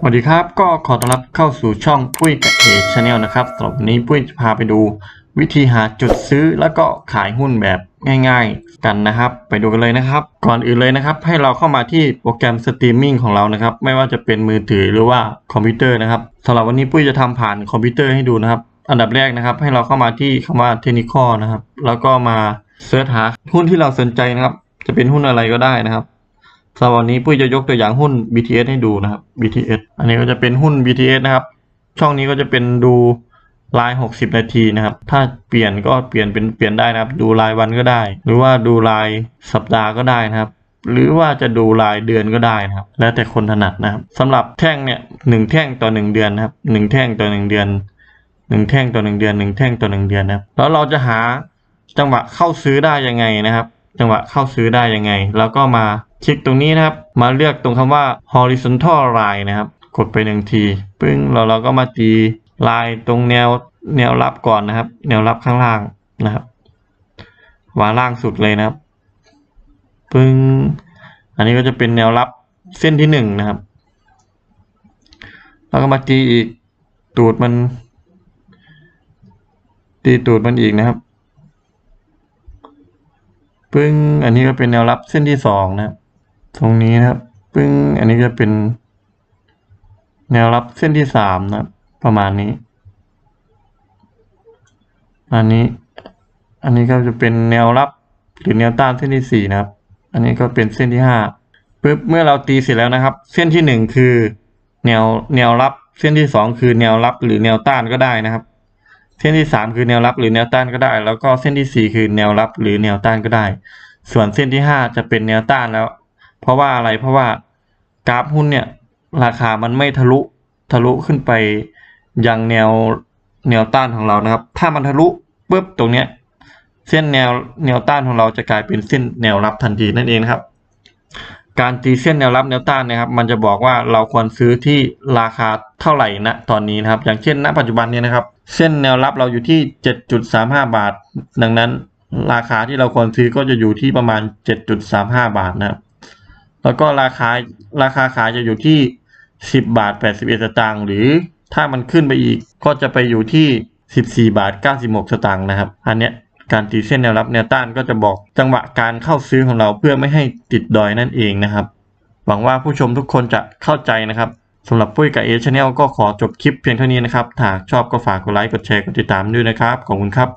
สวัสดีครับ ก็ขอต้อนรับเข้าสู่ช่องปุ้ยกับเอชาแนลนะครับสำหรับวันนี้ปุ้ยจะพาไปดู วิธีหาจุดซื้อแล้วก็ขายหุ้นแบบง่าย ๆ กันนะครับ ไปดูกันเลยนะครับ ก่อนอื่นเลยนะครับ ให้เราเข้ามาที่โปรแกรมสตรีมมิ่งของเรานะครับ ไม่ว่าจะเป็นมือถือหรือว่าคอมพิวเตอร์นะครับสำหรับวันนี้ปุ้ยจะทำผ่านคอมพิวเตอร์ให้ดูนะครับ อันดับแรกนะครับ ให้เราเข้ามาที่คำว่าเทคนิคอนะครับ แล้วก็มาเสิร์ชหาหุ้นที่เราสนใจนะครับ จะเป็นหุ้นอะไรก็ได้นะครับ สำหรับวันนี้ปุ้ยจะยกตัวอย่างหุ้น BTS ให้ดูนะครับ BTS อันนี้ก็จะเป็นหุ้น BTS นะครับ ช่องนี้ก็จะเป็นดูราย 60 นาทีนะครับ ถ้าเปลี่ยนก็เปลี่ยนเป็นเปลี่ยนได้นะครับ ดูรายวันก็ได้ หรือว่าดูรายสัปดาห์ก็ได้นะครับ หรือว่าจะดูรายเดือนก็ได้นะครับ แล้วแต่คนถนัดนะครับสำหรับแท่งเนี่ยหนึ่งแท่งต่อหนึ่งเดือนนะครับหนึ่งแท่งต่อหนึ่งเดือนหนึ่งแท่งต่อหนึ่งเดือนหนึ่งแท่งต่อหนึ่งเดือนนะครับ แล้วเราจะหาจังหวะเข้าซื้อได้ยังไงนะครับ จังหวะเข้าซื้อได้ยังไง แล้วก็มาคลิกตรงนี้นะครับ มาเลือกตรงคำว่า horizontal line นะครับ กดไปหนึ่งทีปึ้งเราเราก็มาตีลายตรงแนวแนวรับก่อนนะครับ แนวรับข้างล่างนะครับวางล่างสุดเลยนะครับ ปึ้ง อันนี้ก็จะเป็นแนวรับเส้นที่หนึ่งนะครับ แล้วก็มาตีอีกตูดมัน ตีตูดมันอีกนะครับ ปึ้ง อันนี้ก็เป็นแนวรับเส้นที่สองนะครับ ตรงนี้นะครับ ปึ้ง อันนี้จะเป็น แนวรับเส้นที่สามนะครับ ประมาณนี้ อันนี้ อันนี้ก็จะเป็นแนวรับหรือแนวต้านเส้นที่สี่นะครับ อันนี้ก็เป็นเส้นที่ห้าปึ๊บ เมื่อเราตีเสร็จแล้วนะครับ เส้นที่หนึ่งคือ แนว แนวรับ เส้นที่สองคือแนวรับหรือแนวต้านก็ได้นะครับ เส้นที่สามคือแนวรับหรือแนวต้านก็ได้ แล้วก็เส้นที่สี่คือแนวรับหรือแนวต้านก็ได้ ส่วนเส้นที่ห้าจะเป็นแนวต้านแล้ว เพราะว่าอะไรเพราะว่ากราฟหุ้นเนี่ยราคามันไม่ทะลุทะลุขึ้นไปยังแนวแนวต้านของเรานะครับ ถ้ามันทะลุปุ๊บตรงเนี้ยเส้นแนวแนวต้านของเราจะกลายเป็นเส้นแนวรับทันทีนั่นเองครับ การตีเส้นแนวรับแนวต้านนะครับ มันจะบอกว่าเราควรซื้อที่ราคาเท่าไหร่ณตอนนี้นะครับ อย่างเช่นณปัจจุบันนี่ยนะครับ เส้นแนวรับเราอยู่ที่ 7.35 บาท ดังนั้นราคาที่เราควรซื้อก็จะอยู่ที่ประมาณ 7.35 บาทนะครับ แล้วก็ราคาราคาขายจะอยู่ที่ 10 บาท 81 สตางค์ หรือถ้ามันขึ้นไปอีกก็จะไปอยู่ที่ 14 บาท 96 สตางค์นะครับ อันเนี้ยการตีเส้นแนวรับแนวต้านก็จะบอกจังหวะการเข้าซื้อของเราเพื่อไม่ให้ติดดอยนั่นเองนะครับ หวังว่าผู้ชมทุกคนจะเข้าใจนะครับ สำหรับปุ้ยกับเอชแนลก็ขอจบคลิปเพียงเท่านี้นะครับ ถ้าชอบก็ฝากกดไลค์ กดแชร์ กดติดตามด้วยนะครับ ขอบคุณครับ